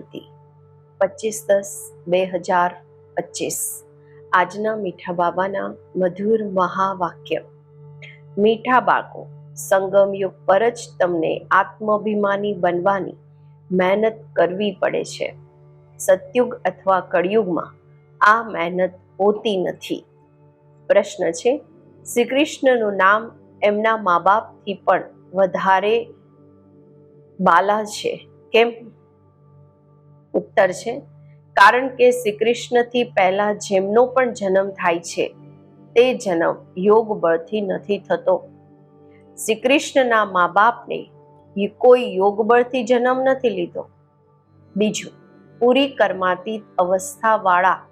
શાંતિ પચીસ દસ બે હજાર પચીસ. આજના મીઠા બાબાના મધુર મહાવાક્ય. મીઠા બાળકો સંગમ પર જ તમને આત્માભિમાની બનવાની મહેનત કરવી પડે છે. સતયુગ અથવા કળિયુગમાં આ મહેનત હોતી નથી. પ્રશ્ન છે શ્રી કૃષ્ણનું નામ એમના મા બાપથી પણ વધારે બાલા છે. કેમ? ઉત્તર છે. કારણ કે શ્રી કૃષ્ણથી પહેલા જેમનો પણ જન્મ થાય છે, તે જન્મ યોગ બળથી નથી થતો. શ્રી કૃષ્ણના મા બાપને કોઈ યોગ બળથી જન્મ નથી લીધો. બીજું, પૂરી કર્માતીત અવસ્થાવાળા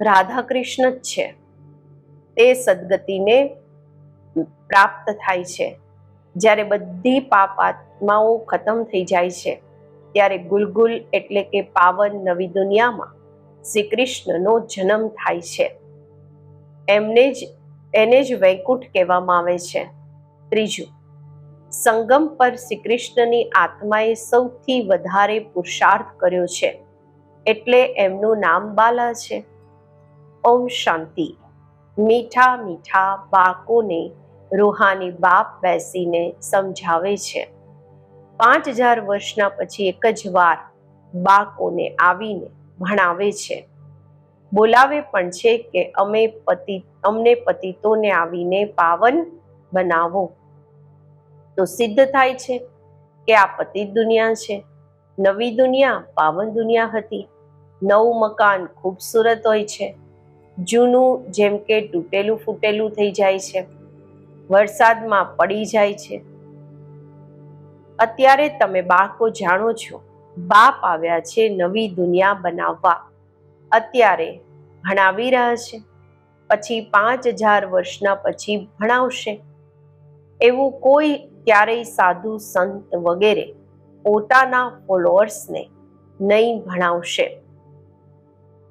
રાધા કૃષ્ણ જ છે. તે સદગતિને પ્રાપ્ત થાય છે. જ્યારે બધી પાપ આત્માઓ ખતમ થઈ જાય છે. ત્યારે ગુલગુલ એટલે કે પાવન નવી દુનિયામાં શ્રી કૃષ્ણનો જન્મ થાય છે. એમને જ, એને જ વૈકુંઠ કહેવામાં આવે છે. ત્રીજું, સંગમ પર શ્રી કૃષ્ણની આત્માએ સૌથી વધારે પુરુષાર્થ કર્યો છે. એટલે એમનું નામ બાલા છે. ઓમ શાંતિ. મીઠા મીઠા બાળકોને રૂહાની બાપ બેસીને સમજાવે છે. પાંચ હજાર વર્ષના પછી એક જ વાર બાળકોને આવીને ભણાવે છે. બોલાવે પણ છે કે અમે પતિ, અમને પતિતોને આવીને પાવન બનાવો. તો સિદ્ધ થાય છે કે આ પતિત દુનિયા છે. નવી દુનિયા, પાવન દુનિયા હતી. નવું મકાન ખૂબસૂરત હોય છે. જૂનું જેમ કે તૂટેલું ફૂટેલું થઈ જાય છે. વરસાદમાં પડી જાય છે. અત્યારે તમે બાળકો જાણો છો, બાપ આવ્યા છે નવી દુનિયા બનાવવા. અત્યારે ભણાવી રહ્યા છે, પછી પાંચ હજાર વર્ષના પછી ભણાવશે. એવું કોઈ ક્યારેય સાધુ સંત વગેરે પોતાના ફોલોઅર્સને નહીં ભણાવશે.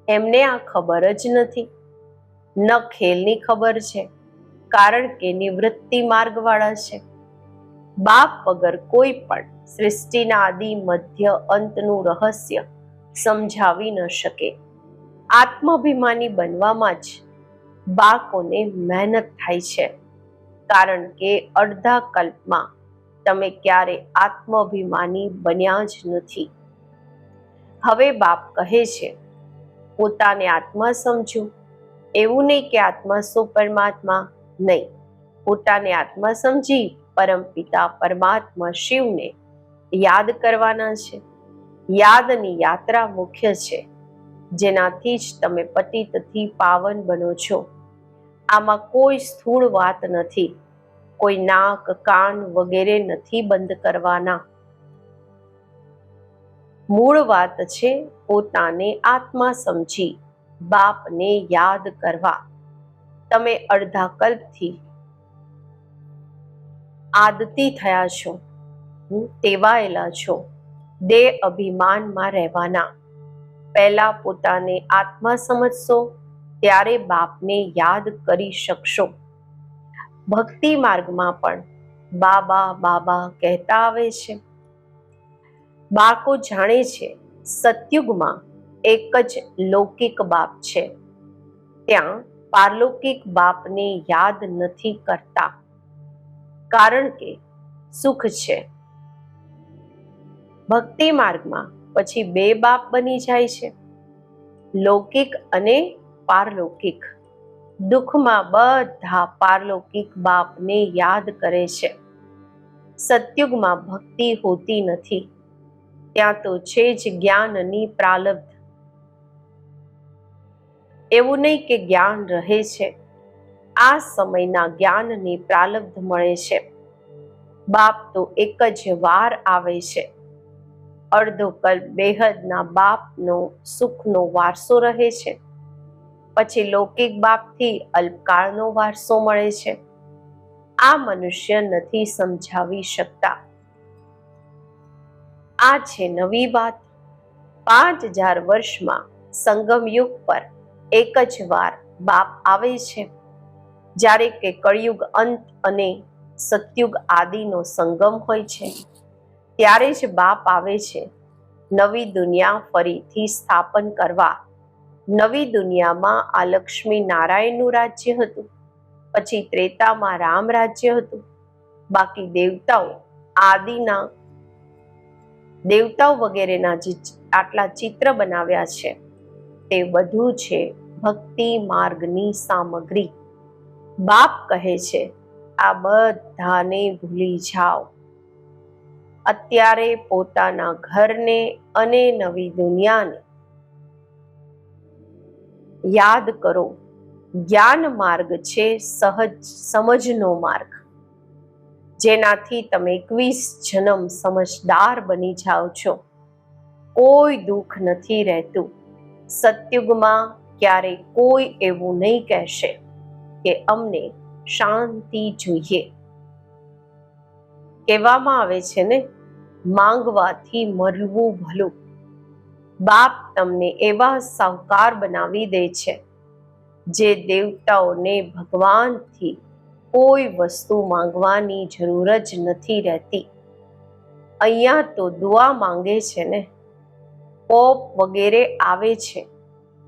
એમને આ ખબર જ નથી. ન ખેલની ખબર છે, કારણ કે નિવૃત્તિ માર્ગવાળા છે. બાપ વગર કોઈ પણ સૃષ્ટિના આદિ મધ્ય અંતનું રહસ્ય સમજાવી ન શકે. આત્માભિમાની બનવામાં જ બાકોને મહેનત થાય છે. કારણ કે અડધા કલ્પમાં તમે ક્યારે આત્માભિમાની બન્યા જ નથી. હવે બાપ કહે છે, પોતાને આત્મા સમજો. એવું નહીં કે આત્મા સો પરમાત્મા નહીં. પોતાને આત્મા સમજી પરમપિતા પરમાત્મા શિવને યાદ કરવાના છે. યાદની યાત્રા મુખ્ય છે. જેનાથી જ તમે પતિતથી પાવન બનો છો. આમાં કોઈ સ્થૂળ વાત નથી. કોઈ નાક, કાન વગેરે નથી બંધ કરવાના. મૂળ વાત છે પોતાને આત્મા સમજી, બાપને યાદ કરવા. તમે અડધા કલ્પથી આદતી થયા છો. હું તેવાયેલા છો. દેહ અભિમાનમાં રહેવાના. પહેલા પોતાને આત્મા સમજશો, ત્યારે બાપને યાદ કરી શકશો. ભક્તિ માર્ગમાં પણ બાબા બાબા કહેતા આવે છે. બાળકો જાણે છે, સતયુગમાં એક જ લૌકિક બાપ છે. ત્યાં પારલૌકિક બાપને યાદ નથી કરતા. કારણ કે સુખ છે. ભક્તિ માર્ગમાં પછી બે બાપ બની જાય છે. લૌકિક અને પારલૌકિક. દુઃખમાં બધા પારલૌકિક બાપને યાદ કરે છે. સત્યુગમાં ભક્તિ હોતી નથી. ત્યાં તો છે જ જ્ઞાનની પ્રાલબ્ધ. એવું નહીં કે જ્ઞાન રહે છે. આ સમયના જ્ઞાનની પ્રાલબ્ધ મળે છે. બાપ તો એક જ વાર આવે છે. અડધો કલ્પ બેહદના બાપનો સુખનો વારસો રહે છે. પછી લૌકિક બાપથી અલ્પકાળનો વારસો મળે છે. આ મનુષ્ય નથી સમજાવી શકતા. આ છે નવી વાત. પાંચ હજાર વર્ષમાં સંગમયુગ પર એક જ વાર બાપ આવે છે. જ્યારે કે કળિયુગ અંત અને સતયુગ આદિનો સંગમ હોય છે, ત્યારે જ બાપ આવે છે, નવી દુનિયા ફરીથી સ્થાપન કરવા. નવી દુનિયામાં આ લક્ષ્મી નારાયણનું રાજ્ય હતું, પછી ત્રેતામાં રામ રાજ્ય હતું, બાકી દેવતાઓ આદિના, દેવતાઓ વગેરેના જે આટલા ચિત્ર બનાવ્યા છે. તે બધું છે ભક્તિ માર્ગની સામગ્રી. બાપ કહે છે, આ બધાને ભૂલી જાઓ. અત્યારે પોતાના ઘરને અને નવી દુનિયાને યાદ કરો, જ્ઞાન માર્ગ છે સહજ, સમજનો માર્ગ. જેનાથી તમે એકવીસ જન્મ સમજદાર બની જાઓ છો. કોઈ દુઃખ નથી રહેતું. સત્યુગમાં ક્યારે કોઈ એવું નહીં કહેશે. કે અમને શાંતિ જોઈએ. કહેવામાં આવે છે ને, માંગવાથી મરવું ભલું. બાપ તમને એવા સાવકાર બનાવી દે છે, જે દેવતાઓને ભગવાનથી કોઈ વસ્તુ માંગવાની જરૂર જ નથી રહેતી. અહીંયા તો દુઆ માંગે છે ને, પોપ વગેરે આવે છે,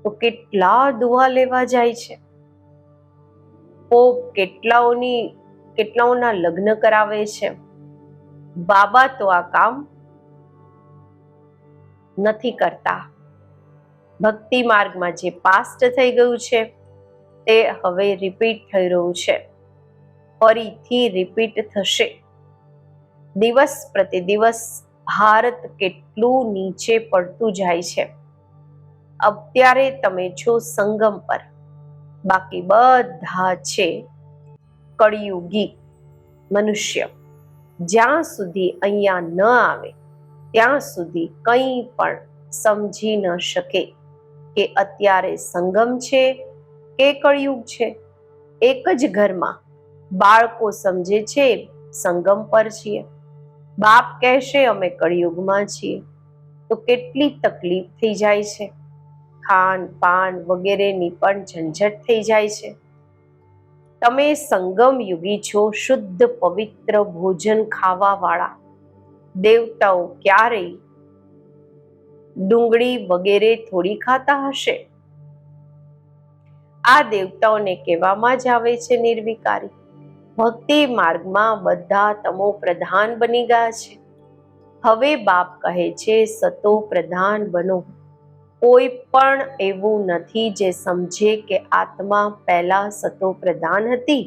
તો કેટલા દુઆ લેવા જાય છે? પોપ કેટલાઓની, કેટલાઓના લગ્ન કરાવે છે? બાબા તો આ કામ નથી કરતા. ભક્તિ માર્ગમાં જે પાસ્ટ થઈ ગયું છે, તે હવે રિપીટ થઈ રહ્યું છે. ફરીથી રિપીટ થશે. દિવસ પ્રતિ દિવસ ભારત કેટલું નીચે પડતું જાય છે. અત્યારે તમે છો સંગમ પર. બાકી બધા છે કળિયુગી મનુષ્ય. જ્યાં સુધી અહીંયા ન આવે, ત્યાં સુધી કંઈ પણ સમજી ન શકે કે અત્યારે સંગમ છે કે કળિયુગ છે. એક જ ઘરમાં બાળકો સમજે છે સંગમ પર છીએ. બાપ કહેશે અમે કળિયુગમાં છીએ. તો કેટલી તકલીફ થઈ જાય છે. ખાન, પાન વગેરેની પણ ઝંઝટ થઈ જાય છે. તમે સંગમ યુગી છો, શુદ્ધ, પવિત્ર ભોજન ખાવા વાળા દેવતાઓ ક્યારેય ડુંગળી વગેરે થોડી ખાતા હશે? આ દેવતાઓને કહેવામાં જ આવે છે નિર્વિકારી. ભક્તિ માર્ગમાં બધા તમો પ્રધાન બની ગયા છે. હવે બાપ કહે છે, સતો પ્રધાન બનો. કોઈ પણ એવું નથી જે સમજે કે આત્મા પહેલા સતો પ્રધાન હતી,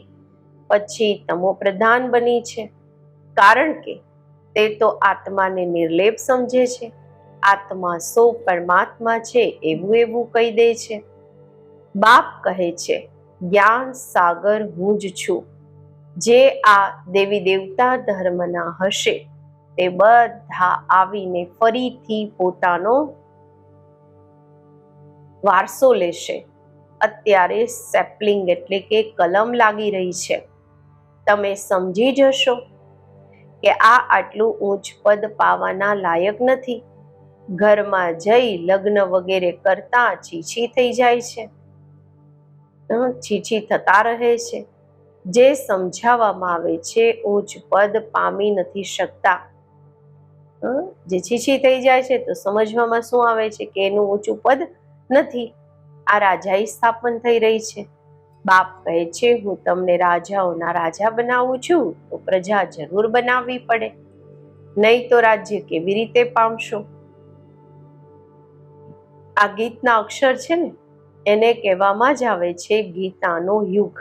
પછી તમો પ્રધાન બની છે. કારણ કે તે તો આત્માને નિર્લેપ સમજે છે. આત્મા સો પરમાત્મા છે એવું એવું કહી દે છે. બાપ કહે છે, જ્ઞાન સાગર હું જ છું. જે આ દેવી દેવતા ધર્મના હશે, તે બધા આવીને ફરીથી પોતાનો વારસો લેશે. અત્યારે સેપલિંગ એટલે કે કલમ લાગી રહી છે. તમે સમજી જશો કે આ આટલું ઊંચ પદ પાવાના લાયક નથી. ઘરમાં જઈ લગ્ન વગેરે કરતા છીછી થઈ જાય છે. છીછી થતા રહે છે. જે સમજાવવામાં આવે છે, ઊંચ પદ પામી નથી શકતા. જે છીછી થઈ જાય છે તો સમજવામાં શું આવે છે કે એનું ઊંચું પદ નથી. આ રાજાઈ સ્થાપન થઈ રહી છે. બાપ કહે છે, હું તમને રાજાઓના રાજા બનાવું છું, તો પ્રજા જરૂર બનાવવી પડે. નહીં તો રાજ્ય કેવી રીતે પામશો? આ ગીતના અક્ષર છે ને, એને કહેવામાં જ આવે છે, ગીતાનો યુગ.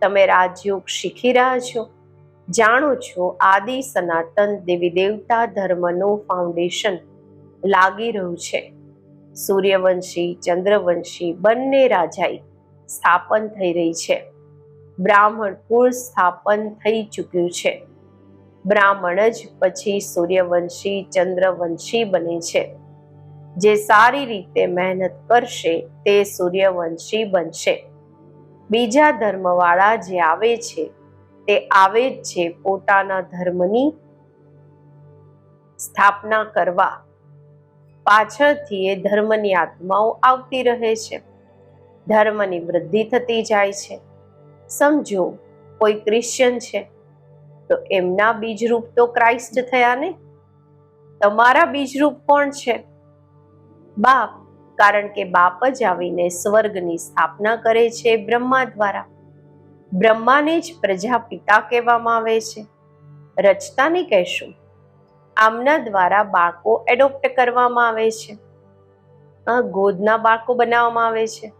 તમે રાજયોગ શીખી રહ્યા છો. જાણો છો, આદિ સનાતન દેવી દેવતા ધર્મનું ફાઉન્ડેશન લાગી રહ્યું છે. સૂર્યવંશી, ચંદ્રવંશી બંને રાજાઈ સ્થાપન થઈ રહી છે. બ્રાહ્મણ કુળ સ્થાપન થઈ ચૂક્યું છે. બ્રાહ્મણ જ પછી સૂર્યવંશી, ચંદ્રવંશી બને છે. જે સારી રીતે મહેનત કરશે તે સૂર્યવંશી બનશે. બીજા ધર્મવાળા જે આવે છે, તે આવે જ છે પોતાના ધર્મની સ્થાપના કરવા. પાછળથી એ ધર્મની આત્માઓ આવતી રહે છે. ધર્મની વૃદ્ધિ થતી જાય છે. સમજો, કોઈ ક્રિશ્ચિયન છે, તો એમના બીજરૂપ તો ક્રાઇસ્ટ થયા ને? તમારા બીજરૂપ કોણ છે? બાપ, કારણ કે બાપ જ આવીને સ્વર્ગની સ્થાપના કરે છે બ્રહ્મા દ્વારા. બ્રહ્માને જ પ્રજાપિતા કહેવામાં આવે છે. રચતાને કહેશું. આમના દ્વારા બાળકો એડોપ્ટ કરવામાં આવે છે. ગોદના બાળકો બનાવવામાં આવે છે.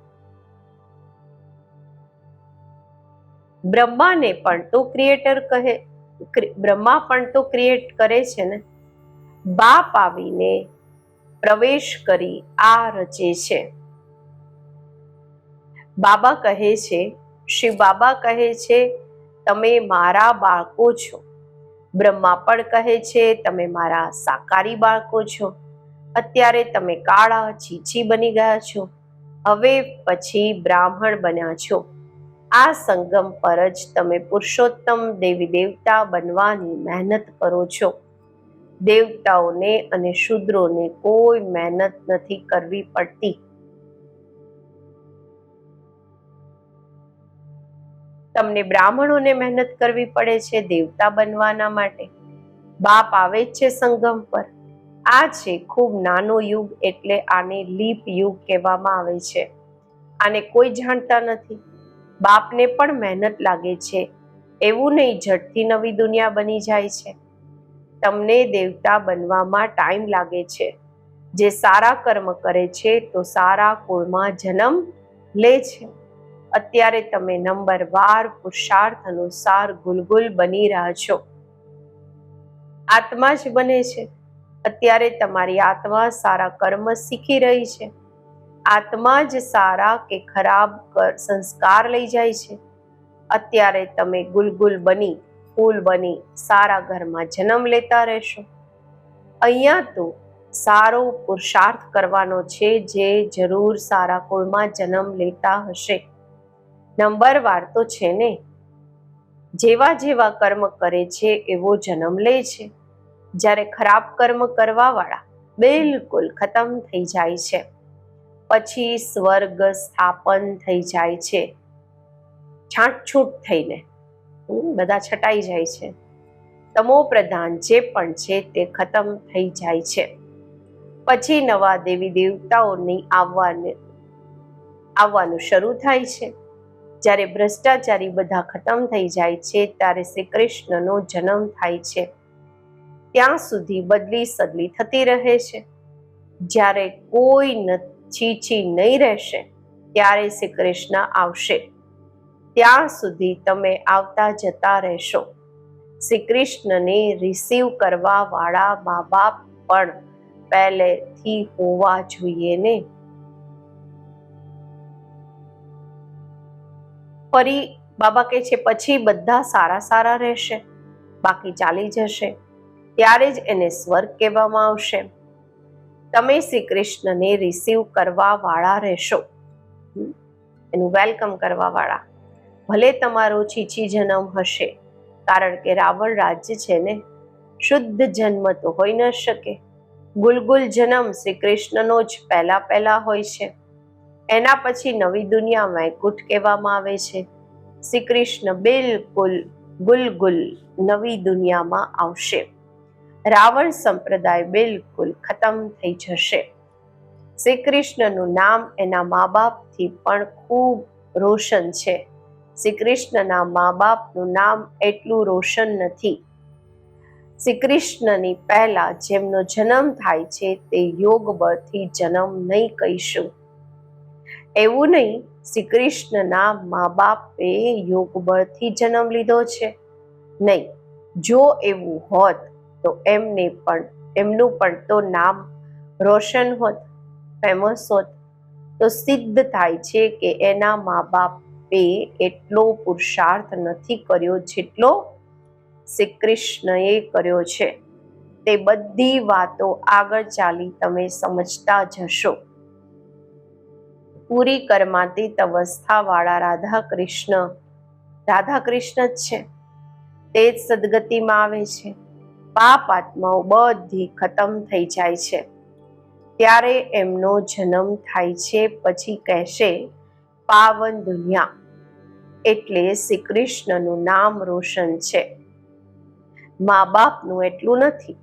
બ્રહ્માને પણ તો ક્રિએટર કહે બ્રહ્મા પણ તો ક્રિએટ કરે છે ને. બાપ આવીને પ્રવેશ કરી આ રચે છે. બાબા કહે છે, શ્રી બાબા કહે છે, તમે મારા બાળકો છો. બ્રહ્મા પણ કહે છે, તમે મારા સાકારી બાળકો છો. અત્યારે તમે કાળા ચીચી બની ગયા છો. હવે પછી બ્રાહ્મણ બન્યા છો. આ સંગમ પર જ તમે પુરુષોત્તમ દેવી દેવતા બનવાની મહેનત કરો છો. દેવતાઓને અને શૂદ્રોને કોઈ મહેનત નથી કરવી પડતી. તમને બ્રાહ્મણોને મહેનત કરવી પડે છે દેવતા બનવાના માટે. બાપ આવે જ છે સંગમ પર. આ છે ખૂબ નાનો યુગ એટલે આને લીપ યુગ કહેવામાં આવે છે. આને કોઈ જાણતા નથી. બાપને પણ મહેનત લાગે છે. એવું નહીં ઝટથી નવી દુનિયા બની જાય છે. તમને દેવતા બનવામાં ટાઈમ લાગે છે. જે સારા કર્મ કરે છે તો સારા કુળમાં જન્મ લે છે. અત્યારે તમે નંબર વાર પુરુષાર્થ અનુસાર ગુલગુલ બની રહ્યા છો. આત્મા જ બને છે. અત્યારે તમારી આત્મા સારા કર્મ શીખી રહી છે. આત્મા જ સારા કે ખરાબ સંસ્કાર લઈ જાય છે. અત્યારે તમે ગુલગુલ બની, ફૂલ બની, સારા ઘરમાં જન્મ લેતા રહેશો. અહીંયા તો સારો પુરુષાર્થ કરવાનો છે જે જરૂર સારા કુળમાં જન્મ લેતા હશે. નંબરવાર તો છે ને. જેવા જેવા કર્મ કરે છે, એવો જન્મ લે છે. જ્યારે ખરાબ કર્મ કરવાવાળા બિલકુલ ખતમ થઈ જાય છે. પછી સ્વર્ગ સ્થાપન થઈ જાય છે. છાંટછૂટ થઈને. બધા છટાઈ જાય છે. તમો પ્રધાન જે પણ છે તે ખતમ થઈ જાય છે. પછી નવા દેવી દેવતાઓની આવવાને, આવવાનું શરૂ થાય છે. જ્યારે ભ્રષ્ટાચારી બધા ખતમ થઈ જાય છે, ત્યારે શ્રી કૃષ્ણનો જન્મ થાય છે. ત્યાં સુધી બદલી સદલી થતી રહે છે. જ્યારે કોઈ છીછી નહીં રહેશે, ત્યારે શ્રી કૃષ્ણ આવશે. ત્યાં સુધી તમે આવતા જતા રહેશો. શ્રી કૃષ્ણને રિસીવ કરવા વાળા મા બાપ પણ પહેલેથી હોવા જોઈએ ને. ફરી બાબા કહે છે, પછી બધા સારા સારા રહેશે, બાકી ચાલી જશે, ત્યારે જ એને સ્વર્ગ કહેવામાં આવશે. તમે શ્રી કૃષ્ણને રિસીવ કરવા વાળા રહેશો એનું વેલકમ કરવા વાળા ભલે તમારો છીછી જન્મ હશે, કારણ કે રાવણ રાજ્ય છે ને, શુદ્ધ જન્મ તો હોઈ ન શકે. ગુલગુલ જન્મ શ્રી કૃષ્ણનો જ પહેલા પહેલા હોય છે. એના પછી નવી દુનિયા વૈકુંઠ કહેવામાં આવે છે. શ્રી કૃષ્ણ બિલકુલ ગુલગુલ નવી દુનિયામાં આવશે. રાવણ સંપ્રદાય બિલકુલ ખતમ થઈ જશે. શ્રી કૃષ્ણનું નામ એના મા બાપથી પણ ખૂબ રોશન છે. શ્રી કૃષ્ણના મા બાપનું નામ એટલું રોશન નથી. શ્રી કૃષ્ણની પહેલા જેમનો જન્મ થાય છે તે યોગ બળથી જન્મ નહીં કહીશું. એવું નહીં શ્રી કૃષ્ણના મા બાપે યોગ બળથી જન્મ લીધો છે. નહીં, જો એવું હોત તો એમને પણ, એમનું પણ તો નામ રોશન હોત, ફેમસ હોત. તો સિદ્ધ થાય છે કે એના મા બાપે એટલો પુરુષાર્થ નથી કર્યો જેટલો શ્રી કૃષ્ણએ કર્યો છે. તે બધી વાતો આગળ ચાલી તમે સમજતા જશો. પૂરી કર્માતીત અવસ્થાવાળા રાધા કૃષ્ણ રાધા કૃષ્ણ જ છે. તે જ સદગતિમાં આવે છે. પાપ આત્માઓ બધી ખતમ થઈ જાય છે. ત્યારે એમનો જન્મ થાય છે, પછી કહેશે, પાવન દુનિયા. એટલે શ્રી કૃષ્ણનું નામ રોશન છે. મા બાપનું એટલું નથી.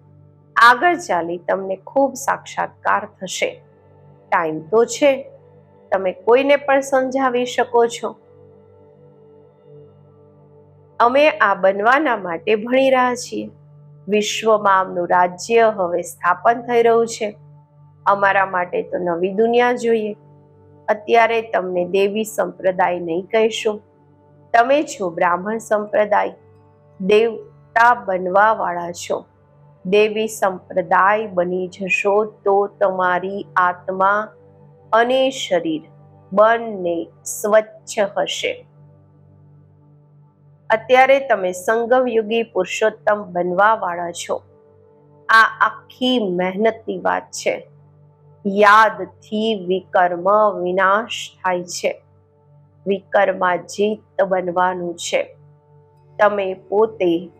આગળ ચાલી તમને ખૂબ સાક્ષાત્કાર થશે. ટાઈમ તો છે. તમે કોઈને પણ સમજાવી શકો છો. અમે આ બનવાના માટે ભણી રહ્યા છીએ. વિશ્વમાં આમનું રાજ્ય હવે સ્થાપન થઈ રહ્યું છે. અમારા માટે તો નવી દુનિયા જોઈએ. અત્યારે તમને દેવી સંપ્રદાય નહીં કહીશું. તમે છો બ્રાહ્મણ સંપ્રદાય. દેવતા બનવા વાળા છો. દેવી સંપ્રદાય બની જશો તો તમારી આત્મા અને શરીર બંને સ્વચ્છ હશે. અત્યારે તમે સંગમયુગી પુરુષોત્તમ બનવા વાળા છો. આ આખી મહેનતની વાત છે. યાદથી વિકર્મ વિનાશ થાય છે. વિકર્માજીત બનવાનું છે. તમે પોતે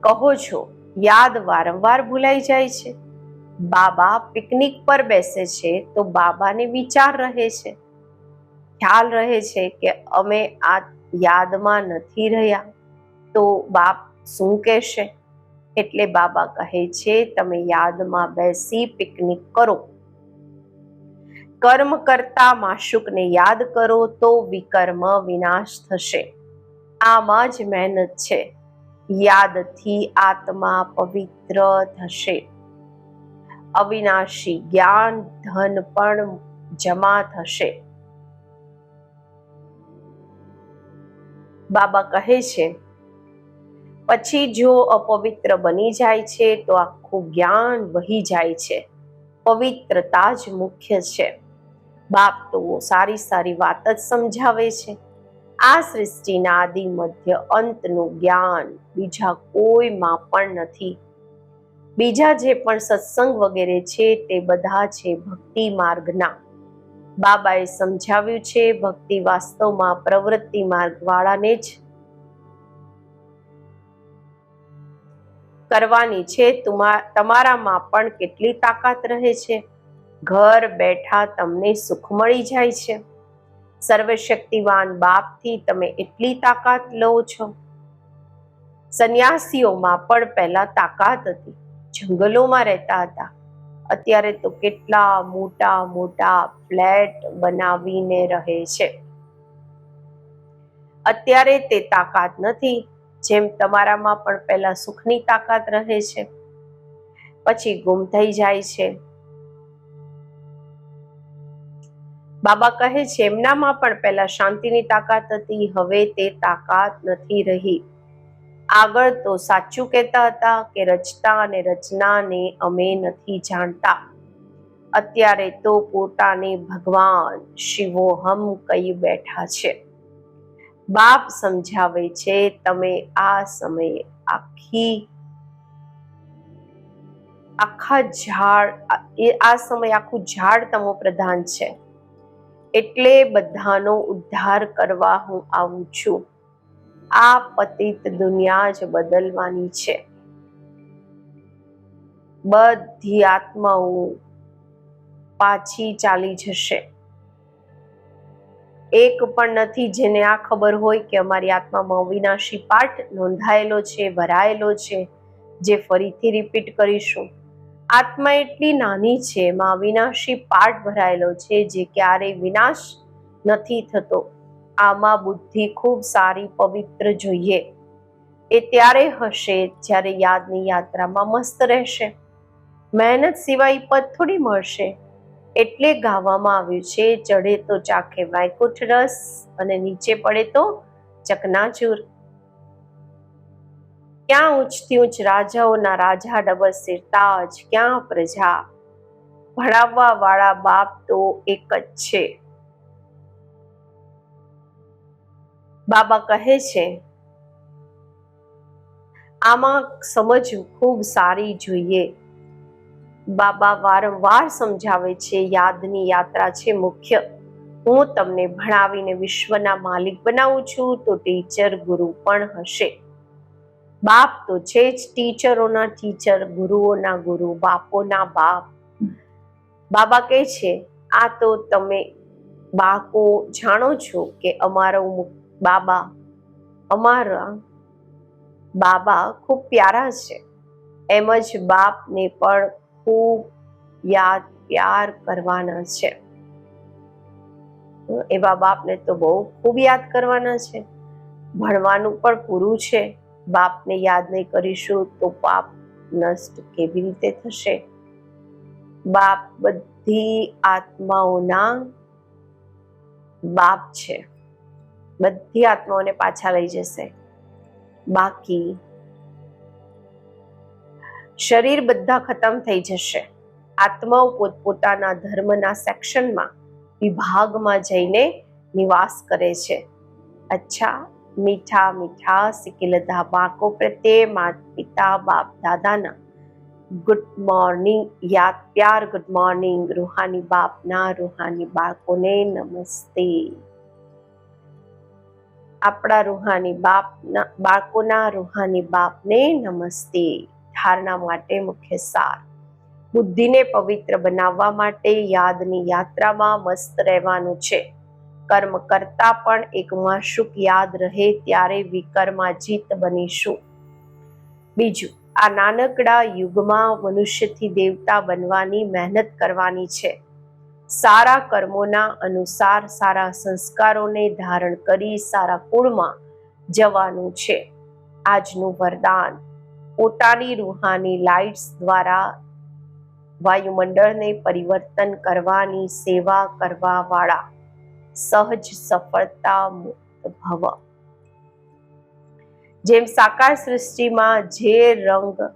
કહો છો, યાદ વારંવાર ભૂલાઈ જાય છે? બાબા પિકનિક પર બેસે છે તો બાબાને વિચાર રહે છે. ખ્યાલ રહે છે કે અમે આ યાદમાં નથી રહ્યા. તો બાપ શું કહેશે? એટલે બાબા કહે છે, તમે યાદમાં બેસી પિકનિક કરો. કર્મ કરતા માશુકને યાદ કરો તો વિકર્મ વિનાશ થશે. આમાં જ મહેનત છે. યાદથી આત્મા પવિત્ર થશે. અવિનાશી જ્ઞાન, ધન પણ જમા થશે. બાબા કહે છે, પછી જો અપવિત્ર બની જાય છે, તો આખું જ્ઞાન વહી જાય છે. પવિત્રતા જ મુખ્ય છે. બાપ તો સારી સારી વાત જ સમજાવે છે. આ સૃષ્ટિના આદિ મધ્ય અંતનું જ્ઞાન બીજા કોઈમાં પણ નથી. બીજા જે પણ સત્સંગ વગેરે છે તે બધા છે ભક્તિ માર્ગના. બાબાએ સમજાવ્યું છે ભક્તિ વાસ્તવમાં પ્રવૃત્તિ માર્ગ વાળાને જ કરવાની છે. તમારામાં પણ કેટલી તાકાત રહે છે. ઘર બેઠા તમને સુખ મળી જાય છે. સર્વશક્તિવાન બાપથી તમે એટલી તાકાત લો છો. સંન્યાસીઓમાં પણ પહેલા તાકાત હતી. જંગલોમાં રહેતા હતા. અત્યારે તો કેટલા મોટા મોટા ફ્લેટ બનાવીને રહે છે. અત્યારે તે તાકાત નથી, જેમ તમારામાં પણ પહેલા સુખની તાકાત રહે છે. પછી ગુમ થઈ જાય છે. બાબા કહે છે, એમનામાં પણ પહેલા શાંતિની તાકાત હતી, હવે તે તાકાત નથી રહી. આગળ તો સાચું કહેતા હતા કે રચતા અને રચનાને અમે નથી જાણતા. અત્યારે તો પોતાને ભગવાન શિવોહમ કહી બેઠા છે. બાપ સમજાવે છે, તમે આ સમયે આખી, આખા ઝાડ આ સમય આખું ઝાડ તમો પ્રધાન છે. એટલે બધાનો ઉદ્ધાર કરવા હું આવું છું. આ પતિત દુનિયા જ બદલવાની છે. બધી આત્માઓ પાછી ચાલી જશે. એક પણ નથી જેને આ ખબર હોય કે અમારી આત્મામાં અવિનાશી પાઠ નોંધાયેલો છે, ભરાયેલો છે, જે ફરીથી રિપીટ કરીશું. આત્મા એટલી નાની છે, એમાં અવિનાશી પાઠ ભરાયેલો છે, જે ક્યારેય વિનાશ નથી થતો. આમાં બુદ્ધિ ખૂબ સારી, પવિત્ર જોઈએ. એ ત્યારે હશે જ્યારે યાદની યાત્રામાં મસ્ત રહેશે. મહેનત સિવાય પદ થોડી મળશે. એટલે ગાવામાં આવ્યું છે, ચઢે તો ચાખે વાયકુઠ રસ અને નીચે પડે તો ચકનાચૂર. ક્યાં ઊંચથી ઊંચ રાજાઓના રાજા ડબલ સિરતાજ ક્યાં પ્રજા? ભણાવવા વાળા બાપ તો એક જ છે. બાબા કહે છે, આમાં સમજ ખૂબ સારી જોઈએ. બાબા વારંવાર સમજાવે છે, યાદની યાત્રા છે મુખ્ય. હું તમને ભણાવીને વિશ્વના માલિક બનાવું છું, તો ટીચર ગુરુ પણ હશે. બાપ તો છે જ ટીચરોના ટીચર, ગુરુઓના ગુરુ, બાપોના બાપ. બાબા કહે છે, આ તો તમે બાકો જાણો છો કે અમારો બાબા, અમારા બાબા ખૂબ પ્યારા છે. એમ જ બાપને પણ ખૂબ યાદ પ્યાર કરવાના છે. એવા બાપને તો બહુ ખૂબ યાદ કરવાના છે. ભણવાનું પણ પૂરું છે. બાપને યાદ નહીં કરીશું તો પાપ નષ્ટ કેવી રીતે થશે? બાપ બધી આત્માઓના બાપ છે. બધી આત્માઓને પાછા લઈ જશે. બાકી શરીર બધા ખતમ થઈ જશે. આત્માઓ પોતપોતાના ધર્મના સેક્શનમાં વિભાગમાં જઈને નિવાસ કરે છે. અચ્છા, મીઠા મીઠા સિકિલધા બાળકો પ્રત્યે મા પિતા, બાપ, દાદાના ગુડ મોર્નિંગ યાદ, પ્યાર ગુડ મોર્નિંગ રૂહાની બાપના, રૂહાની બાળકોને નમસ્તે. આપણા રૂહાની બાપના, બાળકોના રૂહાની બાપને નમસ્તે. ધારણા માટે મુખ્ય સાર. બુદ્ધિને પવિત્ર બનાવવા માટે યાદની યાત્રામાં મસ્ત રહેવાનું છે. કર્મ કરતા પણ એક માશુક યાદ રહે ત્યારે વિકર્મા જીત બનીશું. બીજું, આ નાનકડા યુગમાં મનુષ્યથી દેવતા બનવાની મહેનત કરવાની છે. સારા કર્મોના અનુસાર સારા સંસ્કારોને ધારણ કરી સારા કુળમાં જવાનું છે. આજનું વરદાન. પોતાની રૂહાની લાઇટ્સ દ્વારા વાયુમંડળને પરિવર્તન કરવાની સેવા કરવાવાળા સહજ સફળતા મુક્ત ભવ. જેમ સાકાર સૃષ્ટિમાં જે રંગમાં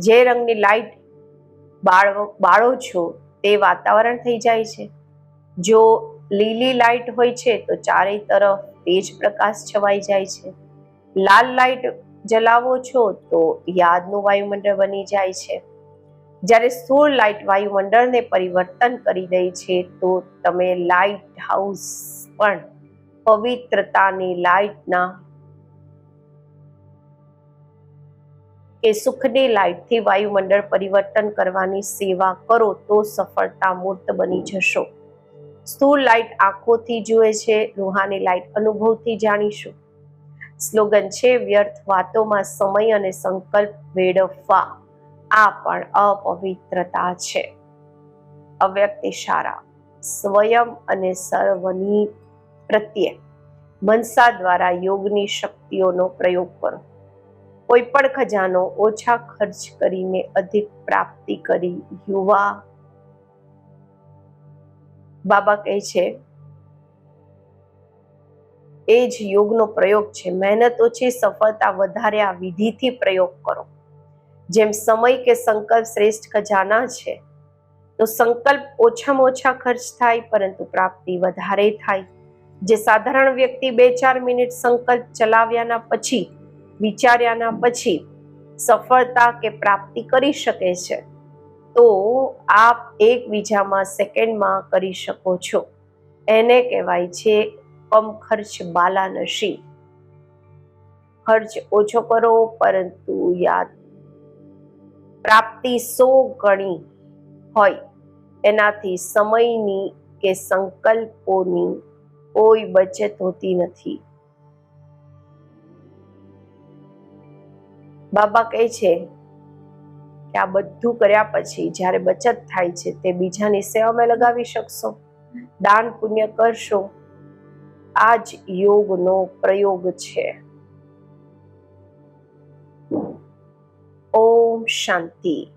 જે રંગની લાઈટ બાળો બાળો છો, તે વાતાવરણ થઈ જાય છે. જો લીલી લાઈટ હોય છે, તો ચારે તરફ તેજ પ્રકાશ છવાઈ જાય છે. લાલ લાઈટ જલાવો છો, તો યાદનું વાયુમંડળ બની જાય છે. જ્યારે સોળ લાઇટ વાયુમંડળને પરિવર્તન કરી દે છે, તો તમે લાઇટ હાઉસ પણ પવિત્રતાની લાઇટના કે સુખની લાઇટથી વાયુમંડળ પરિવર્તન કરવાની સેવા કરો તો સફળતા મૂર્ત બની જશો. સ્થૂળ લાઇટ આંખોથી જુએ છે, રૂહાની લાઇટ અનુભવથી જાણીશું. સ્લોગન છે, વ્યર્થ વાતોમાં સમય અને સંકલ્પ વેડફવા. આ પણ અપવિત્રતા છે. અવ્યક્ત ઇશારા સ્વયં અને સર્વની પ્રત્યે મનસા દ્વારા યોગની શક્તિઓનો પ્રયોગ કરો. કોઈ પણ ખજાનો ઓછા ખર્ચ કરીને અધિક પ્રાપ્તિ કરી. યુવા બાબા કહે છે, એ જ યોગનો પ્રયોગ છે. મહેનત ઓછી, સફળતા વધારે. આ વિધિથી પ્રયોગ કરો. જેમ સમય કે સંકલ્પ શ્રેષ્ઠ ખજાના છે, તો સંકલ્પ ઓછામાં ઓછા ખર્ચ થાય, પરંતુ પ્રાપ્તિ વધારે થાય. જે સાધારણ વ્યક્તિ બે ચાર મિનિટ સંકલ્પ ચલાવ્યાના પછી વિચાર્યાના પછી સફળતા કે પ્રાપ્તિ કરી શકે છે, તો આપ એકબીજામાં સેકન્ડમાં કરી શકો છો. એને કહેવાય છે, કમ ખર્ચ બાલાનશી ખર્ચ ઓછો કરો, પરંતુ યાદ. પ્રાપ્તિ સો ગણી હોય, એનાથી સમયની કે સંકલ્પોની કોઈ બચત હોતી નથી. બાબા કહે છે કે આ બધું કર્યા પછી જ્યારે બચત થાય છે તે બીજાની સેવામાં લગાવી શકશો. દાન પુણ્ય કરશો. આ જ યોગનો પ્રયોગ છે. ઓમ શાંતિ.